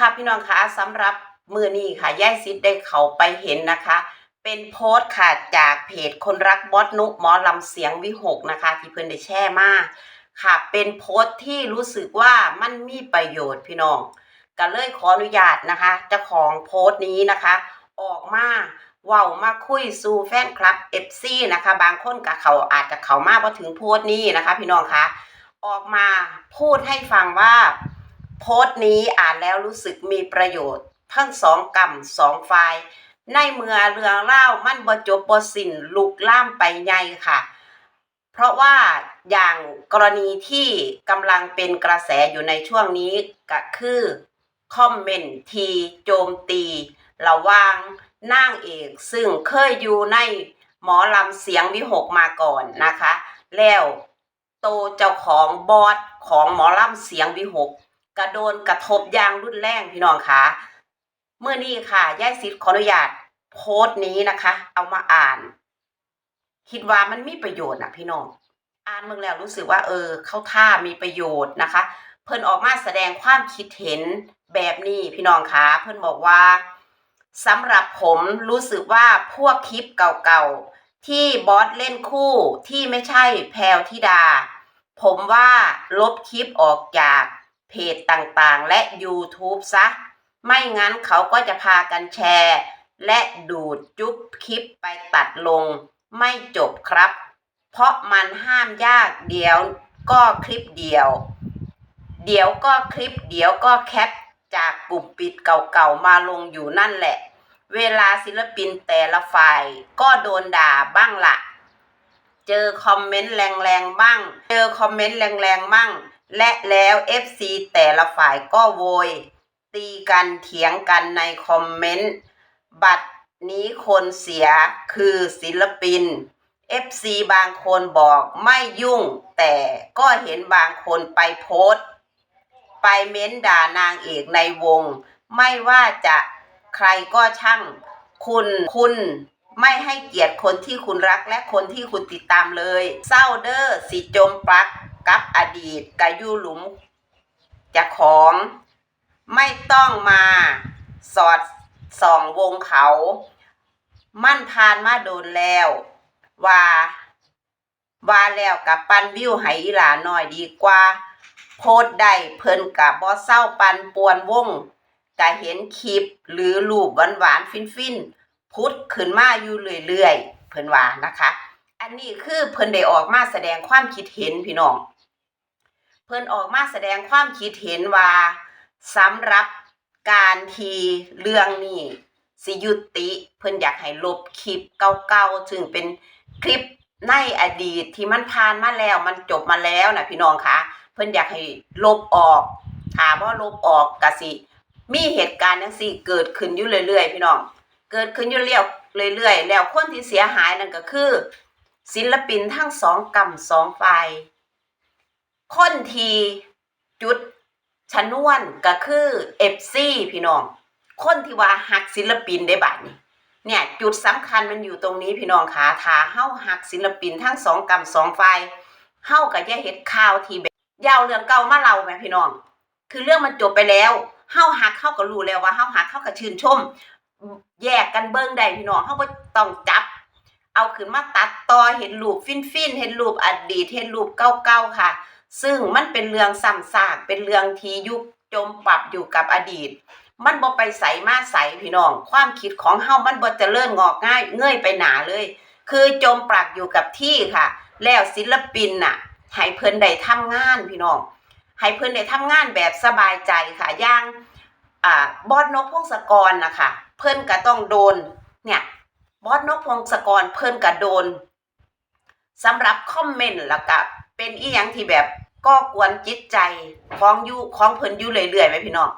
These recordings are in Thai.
ค่ะพี่น้องคะสำหรับมือนี้ค่ะย่ายซิดได้เขาไปเห็นนะคะ เป็นโพสต์ค่ะจากเพจคนรักบอสนุหมอลำเสียงวิหกนะคะ ที่เพื่อนได้แช่มาค่ะ เป็นโพสต์ที่รู้สึกว่ามันมีประโยชน์พี่น้องก็เลยขออนุญาตนะคะเจ้าของโพสต์นี้นะคะ ออกมาเว้ามาคุยสู่แฟนคลับเอฟซีนะคะ บางคนกับเขาอาจจะเขามาพอถึงโพสต์นี้นะคะ พี่น้องคะออกมาพูดให้ฟังว่า โพสต์นี้อ่านแล้วรู้สึกมีประโยชน์ทั้งสองกรรมสองฝ่าย ในเมื่อเรื่องเล่ามันบ่จบบ่สิ้นลุกล่ามไปใหญ่ค่ะ เพราะว่าอย่างกรณีที่กำลังเป็นกระแสอยู่ในช่วงนี้ก็คือคอมเมนต์ทีโจมตีระว่างนางเอกซึ่งเคยอยู่ในหมอลำเสียงวิหกมาก่อนนะคะ แล้วโตเจ้าของบอสของหมอลำเสียงวิหก กระโดนกระทบอย่างรุนแรงพี่น้องคะเมื่อนี้ค่ะย่ายซิดขออนุญาตโพสต์นี้นะคะ เอามาอ่าน คิดว่ามันมีประโยชน์นะพี่น้อง อ่านเมื่อแล้วรู้สึกว่า เออ เข้าท่ามีประโยชน์นะคะ เพิ่นออกมาแสดงความคิดเห็นแบบนี้พี่น้องคะเพิ่นบอกว่าสำหรับผมรู้สึกว่าพวกคลิปเก่าๆ ที่บอสเล่นคู่ที่ไม่ใช่แพรวธิดา ผมว่าลบคลิปออกจาก เพจต่างๆ และ YouTube ซะ ไม่งั้นเขาก็จะพากันแชร์ และดูดจุ๊บคลิปไปตัดลง ไม่จบครับ เพราะมันห้ามยากเดี๋ยวก็คลิปเดียว เดี๋ยวก็คลิปเดี๋ยวก็แคปจากปุ่มปิดเก่าๆมาลงอยู่นั่นแหละ เวลาศิลปินแต่ละฝ่ายก็โดนด่าบ้างละเจอคอมเมนต์แรงๆบ้าง เจอคอมเมนต์แรงๆบ้าง และแล้ว FC แต่ละฝ่ายก็โวย ตีกันเถียงกันในคอมเมนต์ บัตรนี้คนเสียคือศิลปิน FC บางคนบอกไม่ยุ่ง แต่ก็เห็นบางคนไปโพสต์ ไปเม้นด่านางเอกในวง ไม่ว่าจะใครก็ช่าง คุณคุณไม่ให้เกียรติคนที่คุณรักและคนที่คุณติดตามเลย เศร้าเด้อสิจมปลัก กับอดีตกายูหลุมจะของ ไม่ต้องมาสอดส่องวงเขา มั่นพานมาโดนแล้ว ว่า ว่าแล้วกับปันวิวให้อีหลาหน่อยดีกว่า โพสต์ได้เพิ่นกับบ่เศร้าปันป่วนวงก็เห็นคลิปหรือรูปหวานๆฟินๆพุดขึ้นมาอยู่เรื่อยๆเพิ่นว่านะคะ อันนี้คือเพิ่นได้ออกมาแสดงความคิดเห็นพี่น้อง เพิ่นออกมาแสดงความคิดเห็นว่าสำหรับการทีเรื่องนี้สิยุติ เพิ่นอยากให้ลบคลิปเก่าๆซึ่งเป็นคลิปในอดีตที่มันผ่านมาแล้วมันจบมาแล้วนะพี่น้องคะเพิ่นอยากให้ลบออกถามว่าลบออกก็สิมีเหตุการณ์จังซี่เกิดขึ้นอยู่เรื่อยๆ พี่น้อง เกิดขึ้นอยู่เรื่อยเรื่อยๆแล้วคนที่เสียหายนั่นก็คือ ศิลปินทั้งสองกรรมสองฝ่าย คนทีจุดชนวนก็คือเอฟซีพี่น้อง คนที่ว่าหักศิลปินได้บัดนี้เนี่ยจุดสำคัญมันอยู่ตรงนี้พี่น้องคะถ้าเฮาหักศิลปินทั้งสองกรรมสองฝ่ายเฮาก็อย่าเฮ็ดข่าวทีแบบยาวเรื่องเก่ามาเล่าแหมพี่น้อง คือเรื่องมันจบไปแล้วเฮาหักเฮาก็รู้แล้วว่าเฮาหักเฮาก็ชื่นชม แยกกันเบิ่งได้พี่น้องเฮาบ่ต้องจับ เอาขึ้นมาตัดต่อเห็นรูปฟินๆเห็นรูปอดีตเห็นรูปเก่าๆค่ะ ซึ่งมันเป็นเรื่องซ้ำซากเป็นเรื่องที่ยุคจมปรับอยู่กับอดีต มันบ่ไปใสมาใสพี่น้อง ความคิดของเฮามันบ่เจริญงอกง่ายเงื่อยไปหนาเลย คือจมปลักอยู่กับที่ค่ะ แล้วศิลปินน่ะให้เพิ่นได้ทำงานพี่น้องให้เพิ่นได้ทำงานแบบสบายใจค่ะอย่างอ่าบอสนกพงศกรนะคะเพิ่นก็ต้องโดนเนี่ยบอสนกพงศกรเพิ่นก็โดนสำหรับคอมเมนต์แล้วก็ เป็นอีหยังที่แบบก็กวนจิตใจของอยู่ของเพิ่นอยู่เรื่อยๆไหมพี่น้อง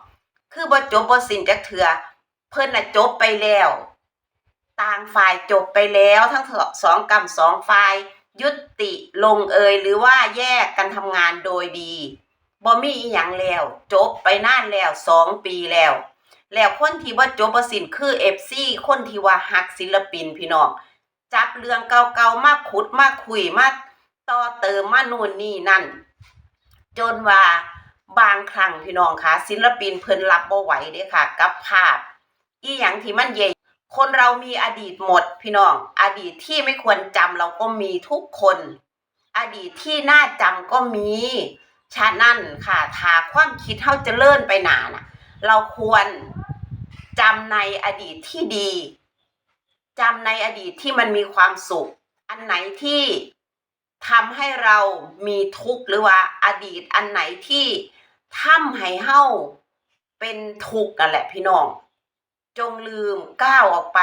คือบ่จบบ่สิ้นจักเทื่อเพิ่นน่ะจบไปแล้ว ต่างฝ่ายจบไปแล้วทั้งสองกรรมสองฝ่ายยุติลงเอยหรือว่าแยกกันทำงานโดยดีบ่มีอีหยังแล้ว จบไปนานแล้วสองปีแล้ว แล้วคนที่ว่าจบบ่สิ้นคือ FC คนที่ว่าฮักศิลปินพี่น้องจับเรื่องเก่าๆมาขุดมาคุยมา ต่อเติมมานู่นนี่นั่น จนว่าบางครั้งพี่น้องคะศิลปินเพิ่นรับบ่ไหวเด้ค่ะ กับภาพ อีหยังที่มันใหญ่คนเรามีอดีตหมดพี่น้อง อดีตที่ไม่ควรจำเราก็มีทุกคน อดีตที่น่าจำก็มีฉะนั้นค่ะถ้าความคิดเฮาจะเลื่อนไปหนาน่ะเราควรจำในอดีตที่ดีจำในอดีตที่มันมีความสุข อันไหนที่ ทำให้เรามีทุกข์หรือว่าอดีตอันไหนที่ทำให้เฮาเป็นทุกข์กันแหละพี่น้อง จงลืมก้าวออกไป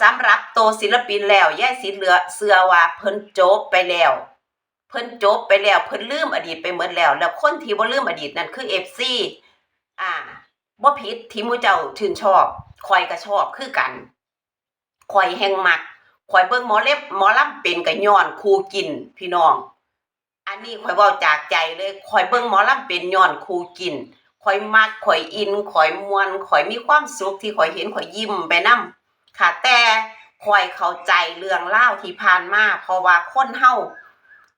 สำหรับโตศิลปินแล้วแย่สิเหลือเสือว่าเพิ่นจบไปแล้ว เพิ่นจบไปแล้วเพิ่นลืมอดีตไปหมดแล้ว แล้วคนที่บ่ลืมอดีตนั่นคือ FC อ่าบ่ผิดที่มูเจ้าชื่นชอบข่อยก็ชอบคือกันข่อยแฮงมัก ข่อยเบิ่งหมอเล็บหมอลำเป็นก็ย้อนครูกินพี่น้อง อันนี้ข่อยเว้าจากใจเลยข่อยเบิ่งหมอลำเป็นย้อนครูกินข่อยมักข่อยอินข่อยมวนข่อยมีความสุขที่ข่อยเห็นข่อยยิ้มไปนํค่ะแต่ข่อยเข้าใจเรื่องเล่าที่ผ่านมาเพราะว่าคนเฮา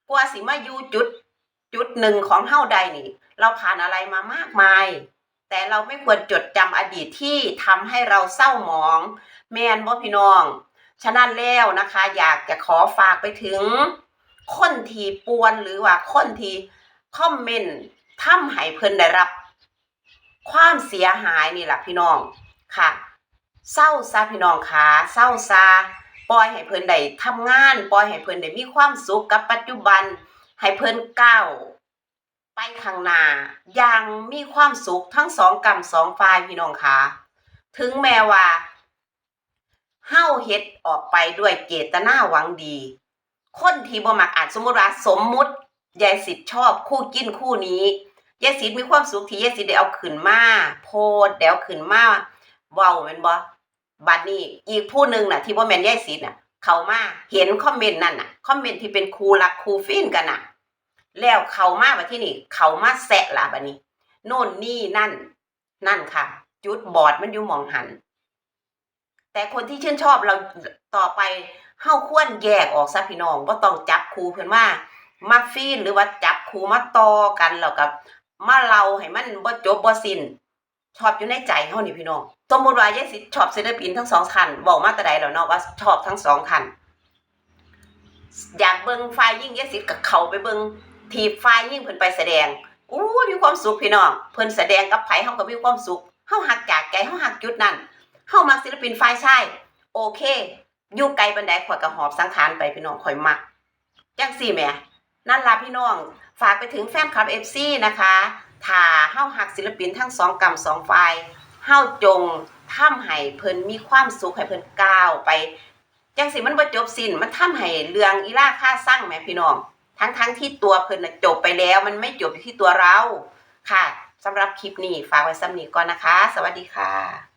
กว่าสิมาอยู่จุดจุดหนึ่งของเฮาใดนี่ เราผ่านอะไรมามากมาย แต่เราไม่ควรจดจำอดีตที่ทำให้เราเศร้าหมอง แม่นบ่พี่น้อง ฉะนั้นแล้วนะคะ อยากจะขอฝากไปถึง คนที่ปวนหรือว่าคนที่คอมเมนต์ทำให้เพิ่นได้รับ ความเสียหายนี่แหละพี่น้องค่ะเศร้าซะพี่น้องค่ะเศร้าซะปล่อยให้เพิ่นได้ทำงานปล่อยให้เพิ่นได้มีความสุขกับปัจจุบัน ให้เพิ่นก้าวไปข้างหน้าอย่างมีความสุขทั้งสองกรรมสองฝ่ายพี่น้องค่ะถึงแม้ว่า เฮาเฮ็ดออกไปด้วยเจตนาหวังดี คนที่บ่มักอาจสมมติว่าสมมุติยายสิทธิ์ชอบคู่กินคู่นี้ยายสิทธิ์มีความสุขที่ยายสิทธิ์ได้เอาขึ้นมาโพสต์ได้เอาขึ้นมาเว้าแม่นบ่บัดนี้อีกผู้หนึงน่ะ ที่บ่แม่นยายสิทธิ์น่ะ เข้ามาเห็นคอมเมนต์นั่นน่ะคอมเมนต์ที่เป็นครูรักครูฟินกันน่ะ แล้วเข้ามาบัดที่นี่ เข้ามาแซะล่ะบัดนี้โน่นนี่นั่น นั่นค่ะ จุดบอดมันอยู่มองหัน แต่คนที่ชื่นชอบเราต่อไปเฮาควรแยกออกซะพี่น้องบ่ต้องจับคูเพิ่นว่ามาฟีนหรือว่าจับคูมาต่อกันแล้วกับมาเล่าให้มันบ่จบบ่สิ้นชอบอยู่ในใจเฮานี่พี่น้องสมมุติว่ายายสิชอบศิลปินทั้งสองคันบอกมาแต่ใดแล้วเนาะว่าชอบทั้งสองคันอยากเบิ่งฝ่ายยิ่งยายสิก็เขาไปเบิ่งทีบฝ่ายยิ่งเพิ่นไปแสดงอู้มีความสุขพี่น้องเพิ่นแสดงกับไผเฮาก็มีความสุขเฮาหักจากใจเฮาหักจุดนั้น เฮามักศิลปินฝ่ายชายโอเคอยู่ไกลบันไดข่อยก็หอบสังขารไปพี่น้องข่อยมักจังซี่แหมนั่นล่ะพี่น้อง ฝากไปถึงแฟนคลับ FC นะคะถ้าเฮาหักศิลปินทั้งสองกรรมสองฝ่ายเฮาจงทำให้เพิ่นมีความสุขให้เพิ่นก้าวไปจังสิมันบ่จบสิ้นมันทำให้เรื่องอีล่าค่าสร้างแหมพี่น้อง ทั้งทั้งที่ตัวเพิ่นน่ะจบไปแล้ว มันไม่จบอยู่ที่ตัวเราค่ะสำหรับคลิปนี้ฝากไว้ซ้ำนี้ก่อนนะคะ สวัสดีค่ะ